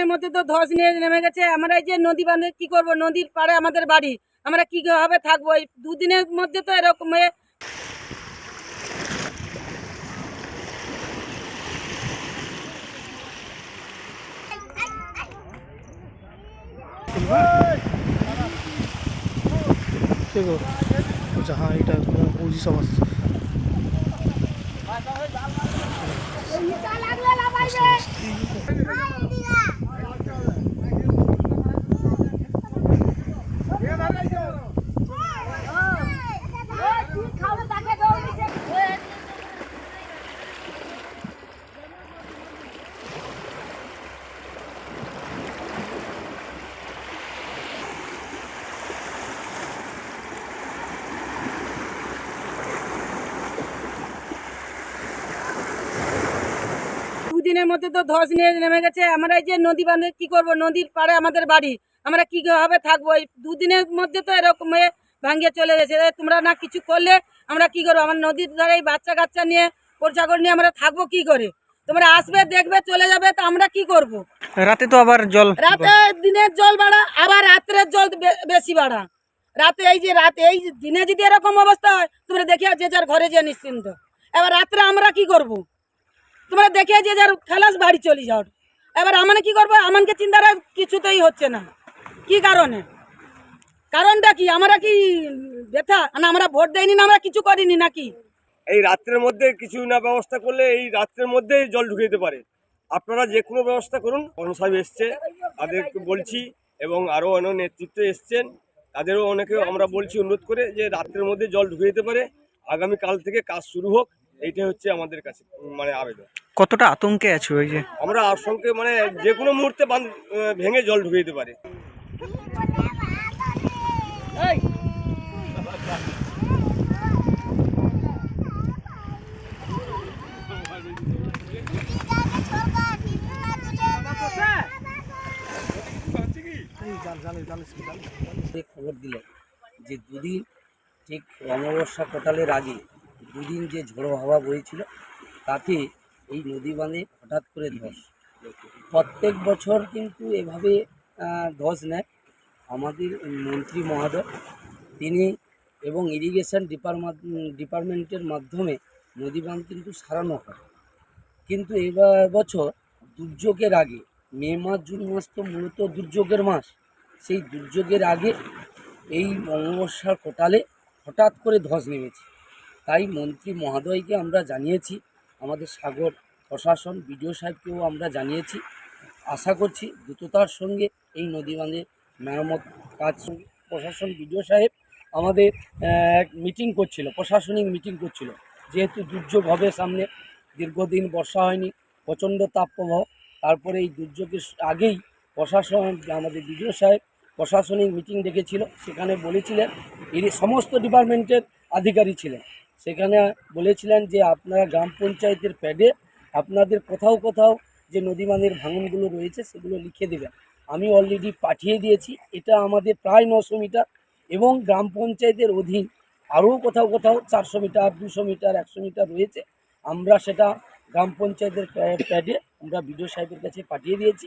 দুদিনের মধ্যে তো ধস নিয়ে নেমে গেছে। আমরা এই যে নদী বাঁধে কি করব? নদীর পাড়ে আমাদের বাড়ি। আমরা কি ভাবে থাকব? এই দুদিনের মধ্যে তো এরকম দেখো আচ্ছা হ্যাঁ এটা আসছে দুদিনের মধ্যে তো ধস নিয়ে নেমে গেছে। আমরা এই যে নদী বাঁধে কি করব? নদীর পাড়ে আমাদের বাড়ি। আমরা কি ভাবে থাকব? এই দুদিনের মধ্যে তো এরকম ভাঙ্গিয়ে চলে গেছে। তোমরা না কিছু করলে আমরা কি করব? আমার নদীর ধারে এই বাচ্চা কাচ্চা নিয়ে পোরছাগর নিয়ে আমরা থাকব কি করে? তোমরা আসবে দেখবে চলে যাবে তো আমরা কি করব। রাতে তো আবার জল রাতে দিনের জল বাড়া আবার রাত্রের জল বেশি বাড়া। রাতে এই যে রাতে এই দিনে যদি এরকম অবস্থা হয় তোমরা দেখে যে যার ঘরে যে নিশ্চিন্ত। এবার রাত্রে আমরা কি করব। তোমরা দেখে যে যার খেলাস বাড়ি চলে যাও। এবার আমানে কি করব? আমাকে চিন্তাটা কিছুতেই হচ্ছে না। কি কারণে? কারণটা কি? আমরা কি ব্যথা? না আমরা ভোট দেয়নি না আমরা কিছু করিনি নাকি? এই রাত্রের মধ্যে কিছু না ব্যবস্থা করলে এই রাত্রের মধ্যেই জল ঢুকে যেতে পারে। আপনারা যে কোনো ব্যবস্থা করুন প্রধান সাহেব এসছে তাদেরকে বলছি এবং আরও অনেক নেতৃত্ব এসছেন তাদেরও অনেকে আমরা বলছি অনুরোধ করে যে রাত্রের মধ্যে জল ঢুকে যেতে পারে। আগামী কাল থেকে কাজ শুরু হোক এইটাই হচ্ছে আমাদের কাছে মানে আবেদন। কতটা আতঙ্কে আছে ওই যে? আমরা আশঙ্কে মানে যে কোনো মুহূর্তে ভেঙে জল ঢুকে যেতে পারে। খবর দিল যে দুদিন ঠিক অমাবস্যা কোটালের আগে দুদিন যে ঝোড়ো হাওয়া বইছিল, তাতে এই নদী বাঁধে হঠাৎ করে ধস। প্রত্যেক বছর কিন্তু এভাবে ধস নেয়। আমাদের মন্ত্রী মহোদয়, তিনি এবং ইরিগেশন ডিপার্টমেন্ট ডিপার্টমেন্টের মাধ্যমে নদী বাঁধ কিন্তু সারানো হয়। কিন্তু এবার বছর দুর্যোগের আগে, মে মাস, জুন মাস তো মূলত দুর্যোগের মাস, সেই দুর্যোগের আগে এই অমাবস্যার কোটালে হঠাৎ করে ধস নেমেছে। তাই মন্ত্রী মহোদয়কে আমরা জানিয়েছি, আমাদের সাগর প্রশাসন, বিডিও সাহেবকেও আমরা জানিয়েছি আশা করছি দ্রুততার সঙ্গে এই নদী বাঁধে মেরামত কাজ প্রশাসন বিডিও সাহেব আমাদের মিটিং করছিল, প্রশাসনিক মিটিং করছিল। যেহেতু দুর্যোগ হবে সামনে, দীর্ঘদিন বর্ষা হয়নি, প্রচণ্ড তাপপ্রবাহ, তারপরে এই দুর্যোগের আগেই প্রশাসন, আমাদের বিডিও সাহেব প্রশাসনিক মিটিং ডেকেছিল। সেখানে বলেছিলেন, এর সমস্ত ডিপার্টমেন্টের আধিকারী ছিলেন। সেখানে বলেছিলেন যে আপনারা গ্রাম পঞ্চায়েতের প্যাডে আপনাদের কোথাও কোথাও যে নদীমানের ভাঙনগুলো রয়েছে সেগুলো লিখে দেবেন। আমি অলরেডি পাঠিয়ে দিয়েছি। এটা আমাদের প্রায় নশো মিটার এবং গ্রাম পঞ্চায়েতের অধীন আরও কোথাও কোথাও চারশো মিটার, দুশো মিটার, একশো মিটার রয়েছে। আমরা সেটা গ্রাম পঞ্চায়েতের প্যাডে আমরা বিডিও সাহেবের কাছে পাঠিয়ে দিয়েছি।